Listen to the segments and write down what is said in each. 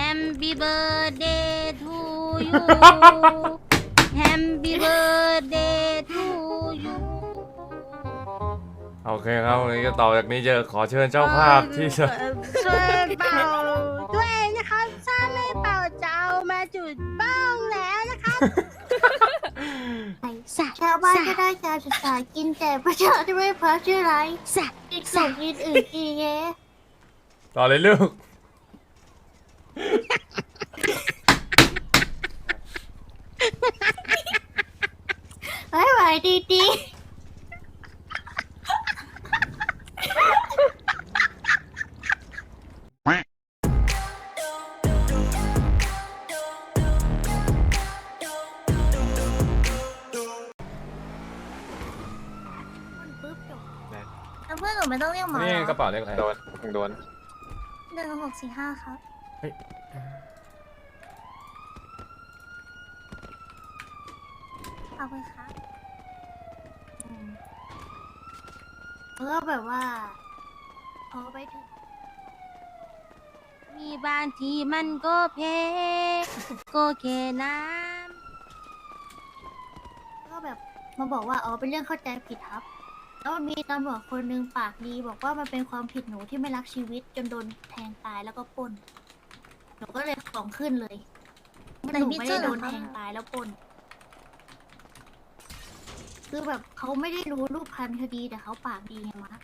Happy birthday to you Happy birthday to you โอเคครับวันนี้ก็ต่อจากนี้จะขอเชิญเจ้าภาพที่จะเอ่อช่วยเป่าด้วยนะครับถ้าไม่เป่าจะเอามาจุดบ้องแล้วนะครับสะ ชาวบ้านก็ได้การศึกษากินแต่ประชาธิปไตยเพราะชื่ออะไรสะกินส่งกินอื่นกินเยต่อเลยลูก ไว้ไว้ดีดีแล้วเพื่อนหนูไม่ต้องเรียกหมอนี่เหรอกระเป๋าเล็กอะไรโดนมึงโดนหนึ่งหกสี่ห้าครับ เฮ้ยขอบคุณครับแล้วก็แบบว่า พอไปถึง มีบางทีมันก็เพก็แค่น้ก็แบบมาบอกว่าอ๋อเป็นเรื่องเข้าใจผิดครับ แล้วมันมีตำรวจคนหนึ่งปากดี บอกว่ามันเป็นความผิดหนูที่ไม่รักชีวิตจนโดนแทงตายแล้วก็ปล้น นูก็เลยของขึ้นเลยหนูไม่ได้โดนแทงตายแล้วปล้นคือแบบเขาไม่ได้รู้รูปพันคดีแต่เขาปากดีไงมะ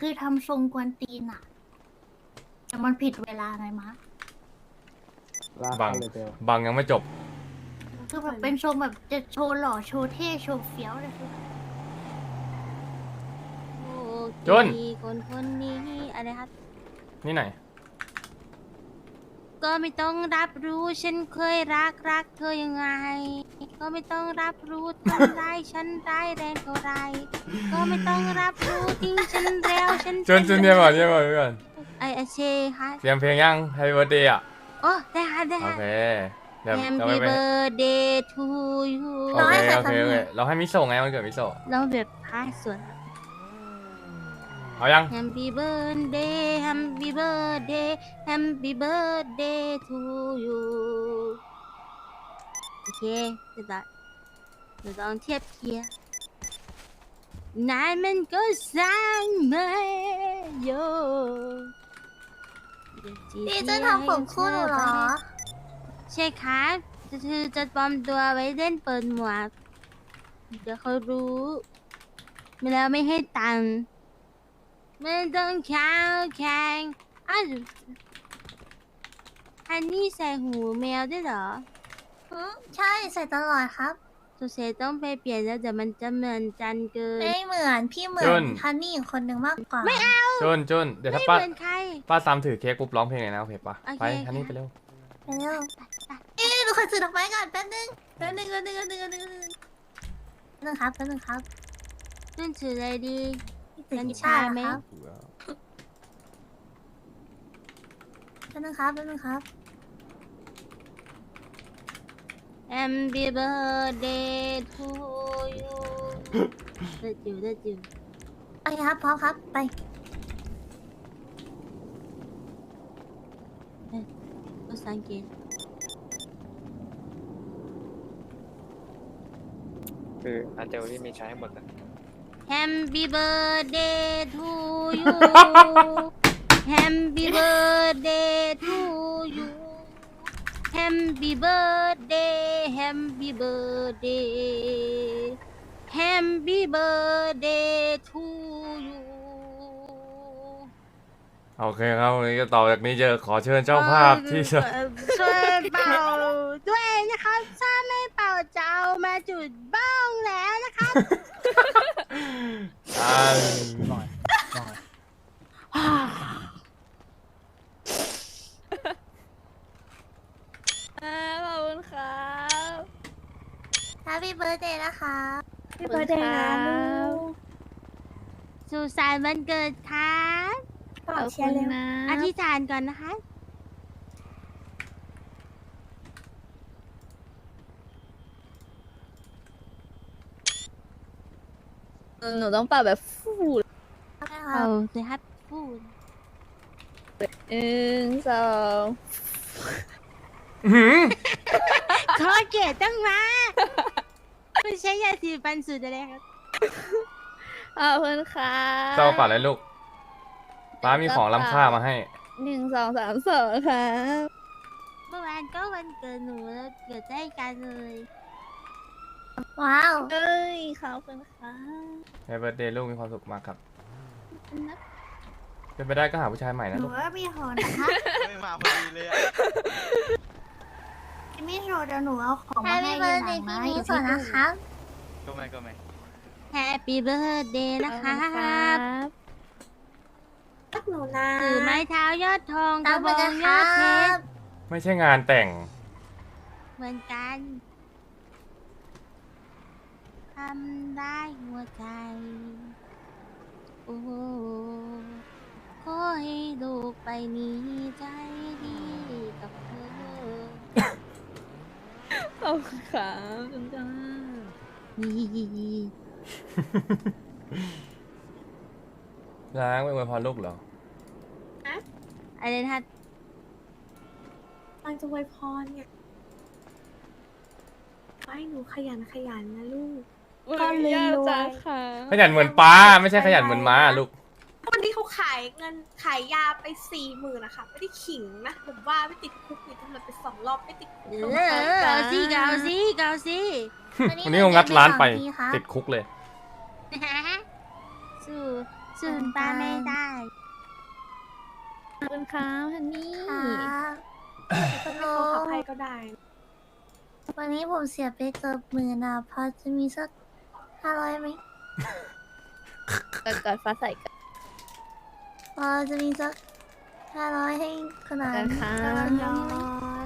คือทำทรงกวนตีนอะแต่มันผิดเวลาไงมะบังบังยังไม่จบ คือแบบเป็นทรงแบบจะโชว์หล่อโชว์เท่โชว์เฟี้ยวเลยคือแบบำโอ้ จนดีคนคนนี้อะไรครับ นี่ไหน ก็ไม่ต้องรับรู้ฉันเคยรักรักเธอยังไง ก็ไม่ต้องรับรู้ทำร้ายฉันร้ายแรงเท่าไร ก็ไม่ต้องรับรู้ทิ้งฉันแล้วฉันจนจนเดียวก่อนเดียวก่อนเดี๋ยวก่อนไอไอเชค่ะเตรียมเพลงยัง Happy Birthday อะ โอ้ได้ค่ะได้โอค่ะ เคเดี๋ยวเรา Happy ไปไป birthday to you โอเคโอเคโอเคเราให้มิโซะไงมันเกิดมิโซะเราแบบพายส่วน เอายัง Happy birthday Happy birthday Happy birthday to you โอเคเดี๋ยวเราเดี๋ยวลองเทียบเคียงนายมันก็สร้างมาโยพี่จะทำผมคู่หนูเหรอ ใช่ครับจะคือจะปลอมตัวไว้เล่นเปิดหมวก เดี๋ยวเขารู้ ไม่แล้วไม่ให้ตังค์ ไม่ต้องข้าวแข่งอ้าวอันนี้ใส่หูแมวด้วยเหรออืมใช่ใส่ตลอดครับ สงสัยต้องไปเปลี่ยนแล้วเดี๋ยวมันจะเหมือนจันเกิน ไม่เหมือนพี่เหมือจุน นฮันนี่อีกคนนึงมากกว่า ไม่เอาจนจนเดี๋ยวไม่ถ้าป้าเหมือนใคร ป้าซ้ำถือเค้กปุ๊บร้องเพลงเลยนะโอเคปะโอเค ไปทันนี้ไปเร็วเร็วเอ๊ะหนูขอซื้อดอกไม้ก่อนแป๊บนึงแป๊บนึงแป๊บนึงแป๊บนึงแป๊บนึงแป๊บนึงแป๊บนึงครับแป๊บนึงครับนั่นถืออะไรดีพี่ กัญกีชาตร์ไหมครับแป๊บนึงครับแป๊บนึงครับ Happy birthday to you เด็ดอยู่เด็ดอยู่ไปครับพร้อมครับไปภาษาอังกฤษคืออันเจลที่มีใช้ให้หมดอะ Happy birthday to you Happy birthday to you Happy birthday Happy birthday Happy birthday to you โอเคครับวันนี้ก็ต่อจากนี้จะขอเชิญเจ้าภาพที่จะ เอ่อช่วยเป่าด้วยนะครับถ้าไม่เป่าจะเอามาจุดบ้องแล้วนะครับ อ่าอ่าขอบคุณครับ Happy birthday นะคะ Happy birthday นะลูกสุสานต์วันเกิดครับขอบคุณนะอธิษฐานก่อนนะคะ หนูต้องเป่าแบบฟูเอาสิครับพูดหนึ่งสองอื้อหือขอเกตตั้งมาไม่ใช่ยาสีฟันสูตรอะไรครับขอบคุณค่ะเจ้าป่าอะไรลูกป้ามีของล้ำค่ามาให้หนึ่งสองสามสองค่ะเมื่อวานก็วันเกิดหนูแล้วเกิดได้กันเลย ว้าว เอ้ยขอบคุณค่ะในเบิร์ดเดย์ลูกมีความสุขมากครับนับเป็นไปได้ก็หาผู้ชายใหม่หนะนูลูกว่ามีหอนนะคะ ไม่มาพอดีเลยอะมีโชว์เดี๋ยวหนูเอาของมา Happy ให้ birthday ทีหลังนะพี่อยู่ก่ที่อนตู้นะครับ ก็ไม่ก็ไม่ Happy birthday นะขอบคณรับรักหนูนะถือไม้เท้ายอดทองกระบองยอดเพชรไม่ใช่งานแต่ง เหมือนกัน ทำได้หัวใจ โอ้โหขอให้ลูกไปนี้ใจดีกับเธอ ขอบคุณค่ะคุณจ้านี่ล้างไปอวยพรลูกเหรอ อะไรนะตังจะไวยพรเนี่ยขอให้หนูขยันขยันนะลูก ก็เลยย่ารวยจ้าค่ะขยันเหมือนป้าไม่ใช่ขยันเหมือนม้าลูก วันนี้เขาขายเงินขายยาไปสี่หมื่นนะคะไม่ได้ขิงนะแบบว่าไม่ติดคุกนี่ตำรวจไปสองรอบไม่ติดคุกเออเอาสิเกเอาสิเกเอาสิวันนี้เขางัดร้านไปติดคุกเลย สู้สู้ป้าไม่ได้ขอบคุณค่ะฮันนี่จะไม่ขอขับให้ก็ได้ วันนี้ผมเสียไปเกือบหมื่นอะพอจะมีสัก ห้าร้อยไหมกอดกอดฟ้าใสกันพอจะมีสักห้าร้อยให้ขนาดกันค่ะยอ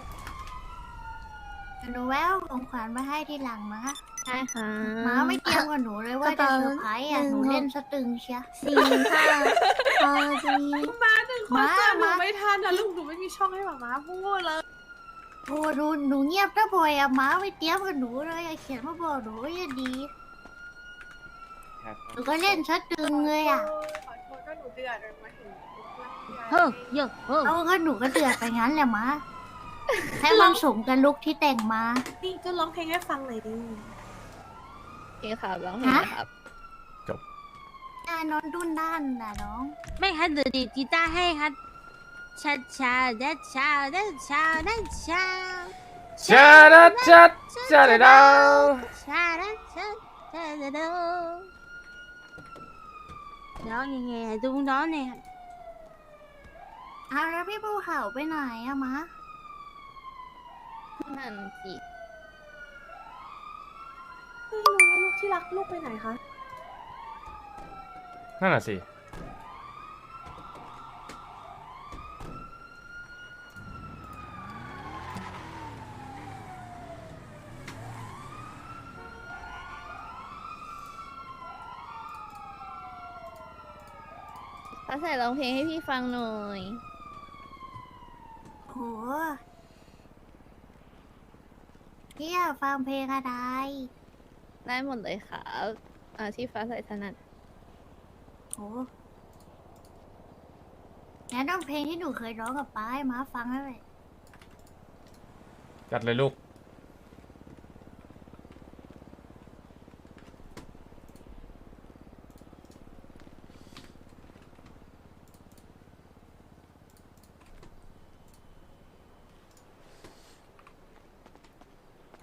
ดหนูแววของขวัญมาให้ทีหลังนะใช่ค่ะม้าไม่เตรียมกับหนูเลยว่าจะเซอร์ไพรส์อะหนูเล่นสตึงเชียสี่ห้าพอจะมีมาหนึ่งคนเจอหนูมาไม่ทันนะลูกหนูไม่มีช่องให้หมาม้าพูดเลยโอ้ดูหนูเงียบนะพลอยอะม้าไม่เตรียมกับหนูเลยอะเขียนมาบอกหนูก็จะดีครับ หนูก็เล่นสตึงเลยอะขอโทษก็หนูเดือดมาถึงเฮ้ยโยเฮ้ยเอาก็หนูก็เดือดไปงั้นแหละม้าให้มันสมกับลุกที่แต่งมา นี่ก็ร้องเพลงให้ฟังหน่อยดิโอเคครับร้องเพลงนะครับได้นอนดุนด้านน่ะน้อง ไม่ครับเดี๋ยวดีดกีตาร์ให้ครับชาชาเดดชาเดดชาเดดชาชาดาจัดชาดาดาวชาเดดชาเดดด ร้องยังไงดูน้องเนี่ยเอาแล้วพี่ภูเขาไปไหนอะม้านั่นสิไม่รู้ว่าลูกที่รักลูกไปไหนคะ นั่นน่ะสิ ใสร้องเพลงให้พี่ฟังหน่อย โหพี่อยากฟังเพลงอะไรได้หมดเลยครับอ่าที่ฟ้าใสถนัดโหงั้นต้องเพลงที่หนูเคยร้องกับป้าให้ม้าฟังแล้วเลยจัดเลยลูก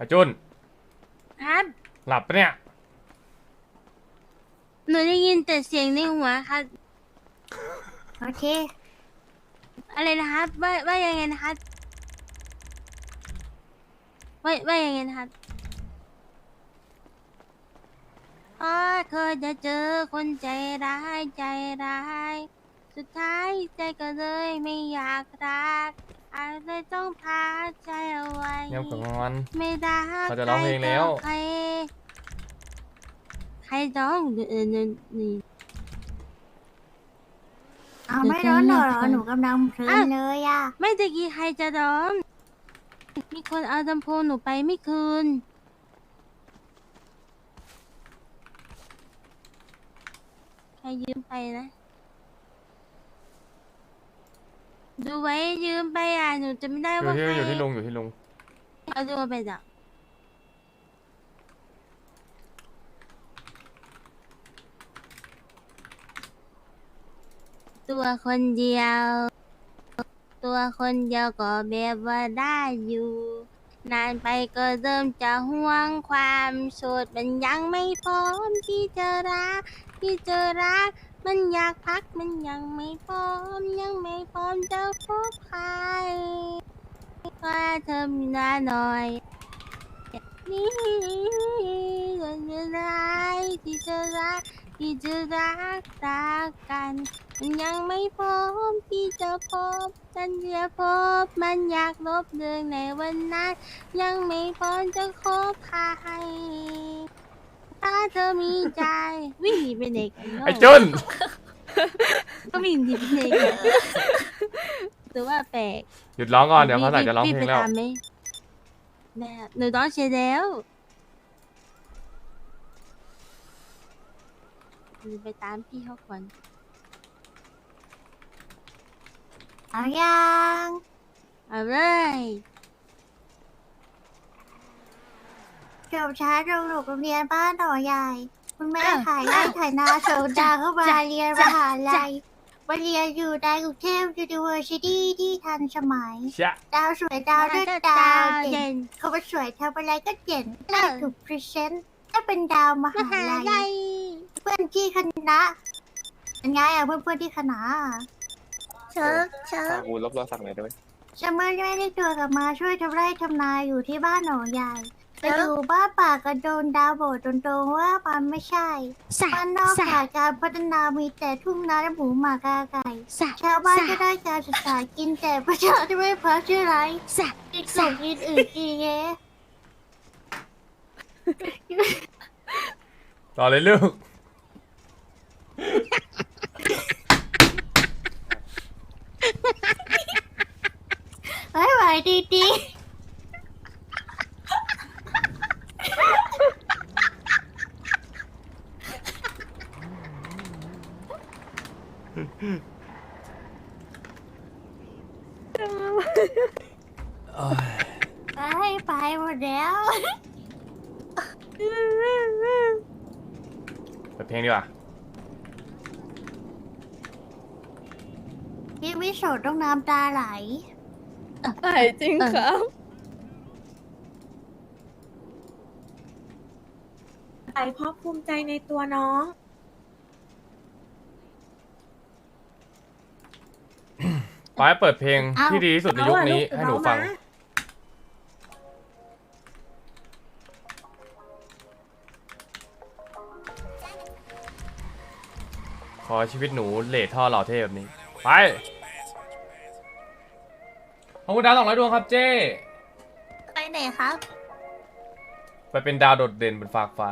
อาจุนครับหลับปะเนี่ย หนูได้ยินแต่เสียงในหัวครับ โอเค อะไรนะครับ ว่าว่ายังไงนะครับว่าว่ายังไงนะครับอ๋อเคยจะเจอคนใจร้ายใจร้าย สุดท้ายใจก็เลยไม่อยากรัก อาจเลยต้องพาใจเอาไว้เงียบก่อน ไม่ได้เขาจะร้องเพลงแล้ว ใครใครร้องเออนี่นี่ เอาไม่ร้อนหรอ หนูกำลังเพลินเลยอะไม่ตะกี้ใครจะร้อง มีคนเอาลำโพงหนูไปไม่คืน ใครยืมไปนะ ดูไว้ยืมไปอะหนูจะไม่ได้อยู่ว่าที่ใครอยู่ที่ลุงอยู่ที่ลุงเอาดูไปจ้ะตัวคนเดียว ตัวคนเดียวก็แบบว่าได้อยู่ นานไปก็เริ่มจะห่วงความโสดมันยังไม่พร้อมที่จะรักที่จะรัก มันอยากพักมันยังไม่พร้อมยังไม่พร้อมจะพบใครว่าเธอมีหน้าหน่อย นี่จะยังไงที่จะรักที่จะรักรักกัน มันยังไม่พร้อมที่จะพบฉันจะพบมันอยากลบเรื่องในวันนั้น ยังไม่พร้อมจะคบใคร ถ้าเธอมีใจ วิ่งหนีไปไหนกันเนาะไอ้จุนก็วิ่งหนีไปไหนกันหรือว่าแปลกหยุดร้องก่อนเดี๋ยวเขาใส่จะร้องพี่เพลไปงแล้วตามไหมแม่หนูร้องเชียร์แล้วหนูไปตามพี่เขาก่อนเอายังเอาเลย จบช้าลงหลกโรงเรียนบ้านหนอใหญ่ คุณแม่ขายไร่ขายนาส่งดาวเข้ามาเรียนมหาลัยมาเรียนอยู่ในกรุงเทพยูนิเวอร์ซิตี้ที่ทันสมัย ชะ ดาวสวยดาวด้วยดาวเด่นเขาไปสวยทำอะไรก็เด่นได้ถูกพรีเซนต์ถ้าเป็นดาวมมหาหาลัลัยยเพื่อนที่คณะเป็นไงอะเพื่อนเพื่อนๆที่คณะอะเชิญเชิฝาญกกูลบรอยสักหน่อยด้วยฉันเมื่อไม่ได้ตัวกลับมาช่วยทำไร่ทำนาอยู่ที่บ้านหนองใหญ่ ไปอยู่บ้านป่ากระโดนดาวโบดตรงๆว่ามันไม่ใช่สะบ้านนอกสะขาดการพัฒนามีแต่ทุ่งนาและหมูหมากาไก่สะชาวบ้านสะก็ได้การศึกษากินแต่ประชาชนไม่พักชื่อไรสะกินส่งกินอื่นกินเงี้ยต่อเลยลูกไม่ไหวดีดี ไปไปหมดแล้ว เปิดเพลงดีกว่า พี่วิโสดต้องน้ำตาไหล ไหนจริงครับไอเพราะภูมิใจในตัวน้องขอให้เปิดเพลงเอ้า ที่ดีที่สุดในยุคนี้ให้หนูฟัง ขอให้ชีวิตหนูเลทท่อหล่อเท่แบบนี้ ไป ขอบคุณดาวสองร้อยดวงครับเจ้ไปไหนครับ ไปเป็นดาวโดดเด่นบนฟากฟ้า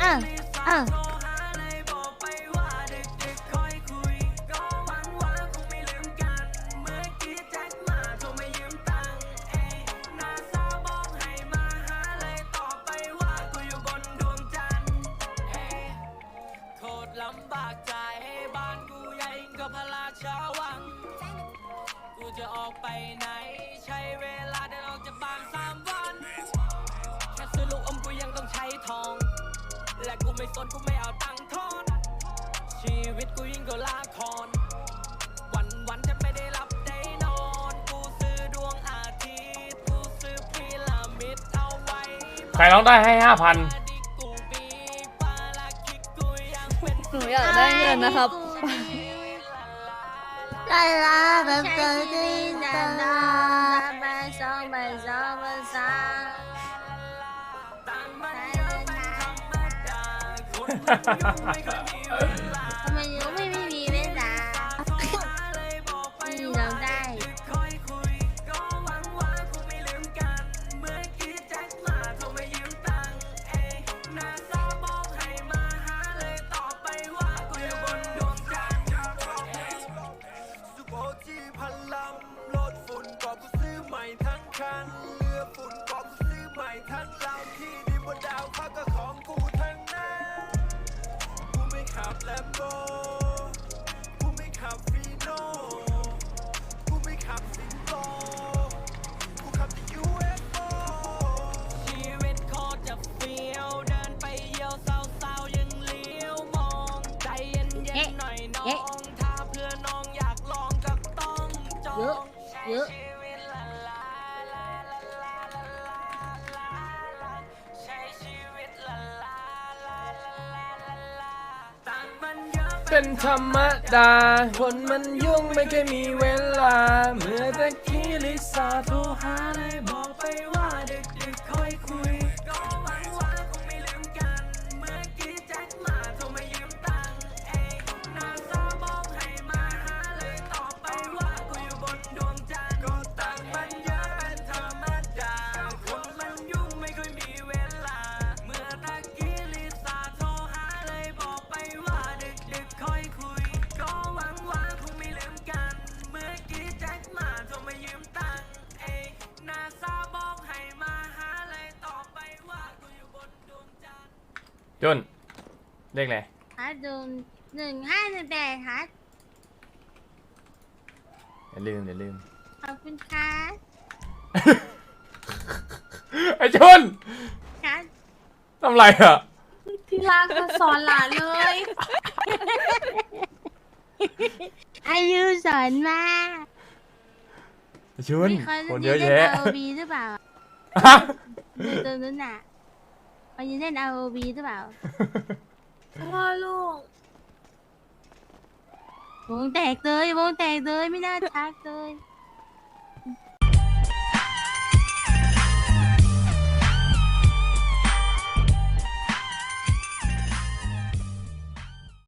เออเออ พระราชวัง กูจะออกไปไหน ใช้เวลาเดินออกจากบ้านสามวัน แค่ซื้อลูกอมกูยังต้องใช้ทอง และกูไม่สนกูไม่เอาตังค์ทอนชีวิตกูยิ่งก็ลาคอนวันวันๆจะไม่ได้หลับได้นอน กูซื้อดวงอาทิตย์ กูซื้อพีระมิดเอาไว้ใครร้องได้ให้ห้าพันดิกูปีกปาลาคิกกูยังเป็นหนูอยากได้เงินนะครับลาลาแบบเจอดีดาตาดาลาใบสองใบสองใบสามต่างมัน เยอะเป็นธรรมดาคน ข้างเรือฝุ่นก็กูซื้อใหม่ทั้งลำที่ดินบนดาวเขาก็ เป็นธรรมดา คนมันยุ่งไม่เคยมีเวลา เมื่อตะกี้ลิซ่าโทรหาเลยบอก จุนเลขอะไรครับดูหนึ่งห้าหนึ่งแปดครับอย่าลืมอย่าลืม ขอบคุณครับไอ้จุนครับ ทำไรอะที่รักจะสอนหลานเลย อายุสอนมาไอ้จุนมีคนคนที่เยอะเล่นแยะ ROV หรือเปล่าฮะ ดูตรงนั้นน่ะ คนที่เล่น ROV หรือเปล่าพ่อลูก วงแตกเลยวงแตกเลยไม่น่าทักเลย